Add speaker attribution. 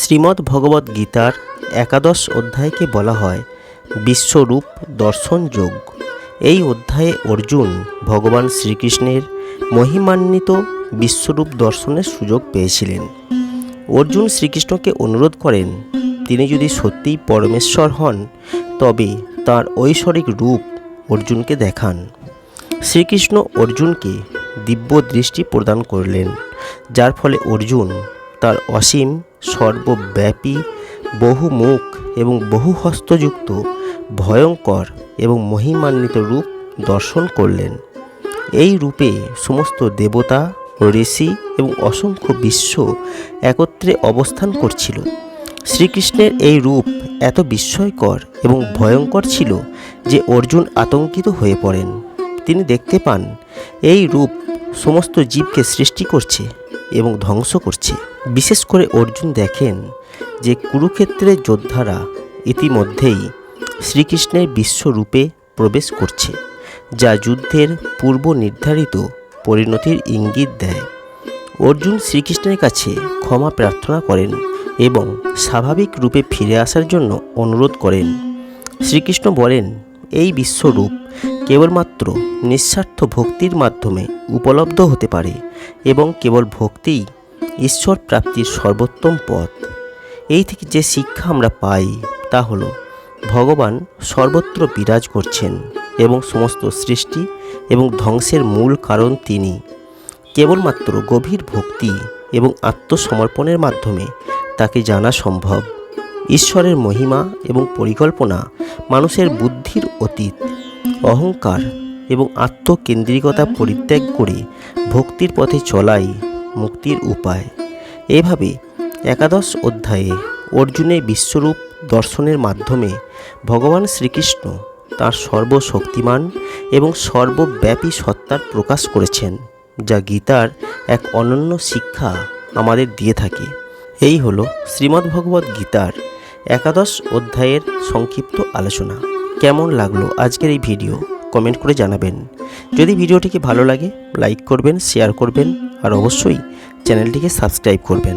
Speaker 1: শ্রীমদ্ ভগবদ গীতার একাদশ অধ্যায়কে বলা হয় বিশ্বরূপ দর্শন যোগ। এই অধ্যায়ে অর্জুন ভগবান শ্রীকৃষ্ণের মহিমান্বিত বিশ্বরূপ দর্শনের সুযোগ পেয়েছিলেন। অর্জুন শ্রীকৃষ্ণকে অনুরোধ করেন, তিনি যদি সত্যিই পরমেশ্বর হন, তবে তার ঐশ্বরিক রূপ অর্জুনকে দেখান। শ্রীকৃষ্ণ অর্জুনকে দিব্য দৃষ্টি প্রদান করলেন, যার ফলে অর্জুন তার অসীম, সর্বব্যাপী বহু মুখ এবং বহু হস্তযুক্ত ভয়ঙ্কর এবং মহিমান্বিত রূপ দর্শন করলেন। এই রূপে সমস্ত দেবতা, ঋষি এবং অসংখ্য বিশ্ব একত্রে অবস্থান করছিল। শ্রীকৃষ্ণের এই রূপ এত বিস্ময়কর এবং ভয়ঙ্কর ছিল যে অর্জুন আতঙ্কিত হয়ে পড়েন। তিনি দেখতে পান, এই রূপ সমস্ত জীবকে সৃষ্টি করছে। এবং ধ্বংস করছে। বিশেষ করে অর্জুন দেখেন যে কুরুক্ষেত্রের যোদ্ধারা ইতিমধ্যেই শ্রীকৃষ্ণের বিশ্বরূপে প্রবেশ করছে, যা যুদ্ধের পূর্ব নির্ধারিত পরিণতির ইঙ্গিত দেয়। অর্জুন শ্রীকৃষ্ণের কাছে ক্ষমা প্রার্থনা করেন এবং স্বাভাবিক রূপে ফিরে আসার জন্য অনুরোধ করেন। শ্রীকৃষ্ণ বলেন, এই বিশ্বরূপ কেবলমাত্র নিঃস্বার্থ ভক্তির মাধ্যমে উপলব্ধ হতে পারে এবং কেবল ভক্তিই ঈশ্বর প্রাপ্তির সর্বোত্তম পথ। এই থেকে যে শিক্ষা আমরা পাই, তা হলো ভগবান সর্বত্র বিরাজ করছেন এবং সমস্ত সৃষ্টি এবং ধ্বংসের মূল কারণ তিনি। কেবলমাত্র গভীর ভক্তি এবং আত্মসমর্পণের মাধ্যমে তাকে জানা সম্ভব। ঈশ্বরের মহিমা এবং পরিকল্পনা মানুষের বুদ্ধির অতীত। অহংকার এবং আত্মকেন্দ্রিকতা পরিত্যাগ করে ভক্তির পথে চলাই মুক্তির উপায়। এভাবে একাদশ অধ্যায়ে অর্জুনের বিশ্বরূপ দর্শনের মাধ্যমে ভগবান শ্রীকৃষ্ণ তার সর্বশক্তিমান এবং সর্বব্যাপী সত্তার প্রকাশ করেছেন, যা গীতার এক অনন্য শিক্ষা আমাদের দিয়ে থাকে। এই হলো শ্রীমদ্ভগবদ্ গীতার একাদশ অধ্যায়ের সংক্ষিপ্ত আলোচনা। কেমন লাগল আজকের এই ভিডিও কমেন্ট করে জানাবেন। যদি ভিডিওটিকে ভালো লাগে লাইক করবেন শেয়ার করবেন, আর অবশ্যই চ্যানেলটিকে সাবস্ক্রাইব করবেন।